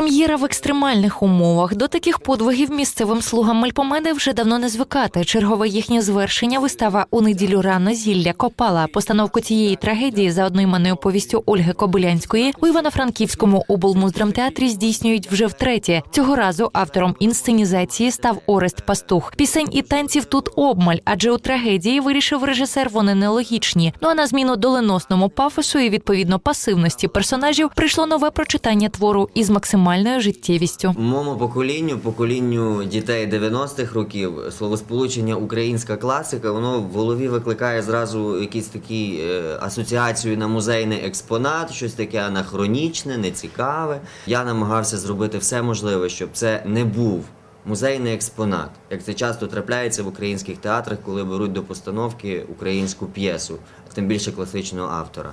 Прем'єра в екстремальних умовах. До таких подвигів місцевим слугам Мельпомени вже давно не звикати. Чергове їхнє звершення вистава у неділю рано зілля Копала. Постановку цієї трагедії за одноіменною повістю Ольги Кобилянської у Івано-Франківському облмуздрамтеатрі здійснюють вже втретє. Цього разу автором інсценізації став Орест Пастух. Пісень і танців тут обмаль, адже у трагедії вирішив режисер вони нелогічні. Ну а на зміну доленосному пафосу і відповідно пасивності персонажів прийшло нове прочитання твору із максимальною життєвістю. Моєму поколінню, поколінню дітей 90-х років, словосполучення українська класика, воно в голові викликає зразу якісь такі е, асоціацію на музейний експонат, щось таке анахронічне, нецікаве. Я намагався зробити все можливе, щоб це не був. Музейний експонат, як це часто трапляється в українських театрах, коли беруть до постановки українську п'єсу, тим більше класичного автора.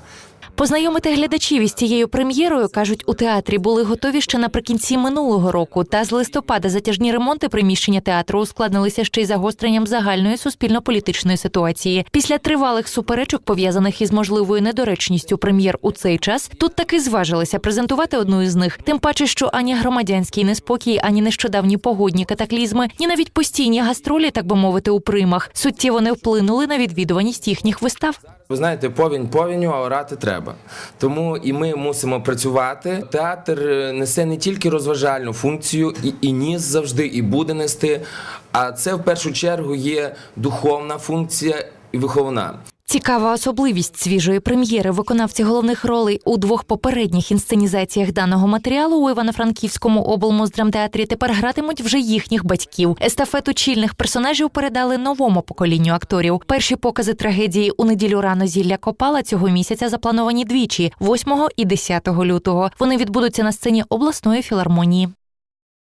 Познайомити глядачів із цією прем'єрою кажуть у театрі були готові ще наприкінці минулого року. Та з листопада затяжні ремонти приміщення театру ускладнилися ще й загостренням загальної суспільно-політичної ситуації. Після тривалих суперечок, пов'язаних із можливою недоречністю прем'єр у цей час, тут таки зважилися презентувати одну із них. Тим паче, що ані громадянський неспокій, ані нещодавні погодні катаклізми, ні навіть постійні гастролі, так би мовити, у примах, суттєво не вплинули на відвідуваність їхніх вистав. Ви знаєте, повінь повінню, а орати треба. Тому і ми мусимо працювати. Театр е, несе не тільки розважальну функцію, і, і ніс завжди, і буде нести. А це в першу чергу є духовна функція і виховна. Цікава особливість свіжої прем'єри. Виконавці головних ролей у двох попередніх інсценізаціях даного матеріалу у Івано-Франківському облмуздрамтеатрі тепер гратимуть вже їхніх батьків. Естафету чільних персонажів передали новому поколінню акторів. Перші покази трагедії у неділю рано зілля Копала цього місяця заплановані двічі 8 і 10 лютого. Вони відбудуться на сцені обласної філармонії.